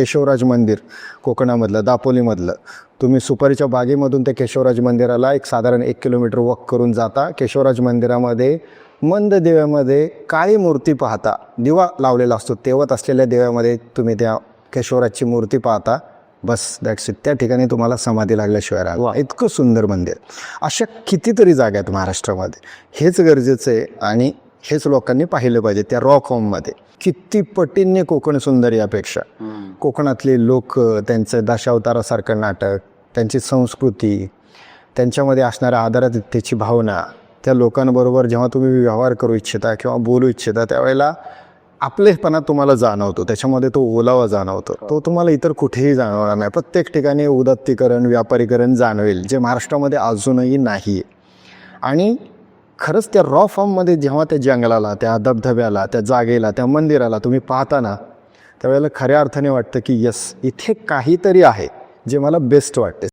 केशवराज मंदिर कोकणामधलं दापोलीमधलं. तुम्ही सुपारीच्या बागेमधून ते केशवराज मंदिराला एक साधारण एक किलोमीटर वॉक करून जाता. केशवराज मंदिरामध्ये मंद दिव्यामध्ये काळी मूर्ती पाहता. दिवा लावलेला असतो तेवत असलेल्या दिव्यामध्ये तुम्ही त्या केशवराजची मूर्ती पाहता. बस दॅट्स इट त्या ठिकाणी तुम्हाला समाधी लागल्याशिवाय राहा इतकं सुंदर मंदिर. अशा कितीतरी जागा आहेत महाराष्ट्रामध्ये. हेच गरजेचं आहे आणि हेच लोकांनी पाहिलं पाहिजे त्या रॉक होममध्ये किती पटींनी कोकण सुंदर यापेक्षा. कोकणातले लोक त्यांचं दशावतारासारखं नाटक त्यांची संस्कृती त्यांच्यामध्ये असणाऱ्या आदरातिथ्याची भावना त्या लोकांबरोबर जेव्हा तुम्ही व्यवहार करू इच्छिता किंवा बोलू इच्छिता त्यावेळेला आपलेपणा तुम्हाला जाणवतो. त्याच्यामध्ये तो ओलावा जाणवतो. तो तुम्हाला इतर कुठेही जाणवणार नाही. प्रत्येक ठिकाणी उदात्तीकरण व्यापारीकरण जाणवेल जे महाराष्ट्रामध्ये अजूनही नाही आहे आणि खरंच त्या रॉ फॉर्ममध्ये जेव्हा त्या जंगलाला त्या धबधब्याला त्या जागेला त्या मंदिराला तुम्ही पाहताना त्यावेळेला खऱ्या अर्थाने वाटतं की यस इथे काहीतरी आहे जे मला बेस्ट वाटते.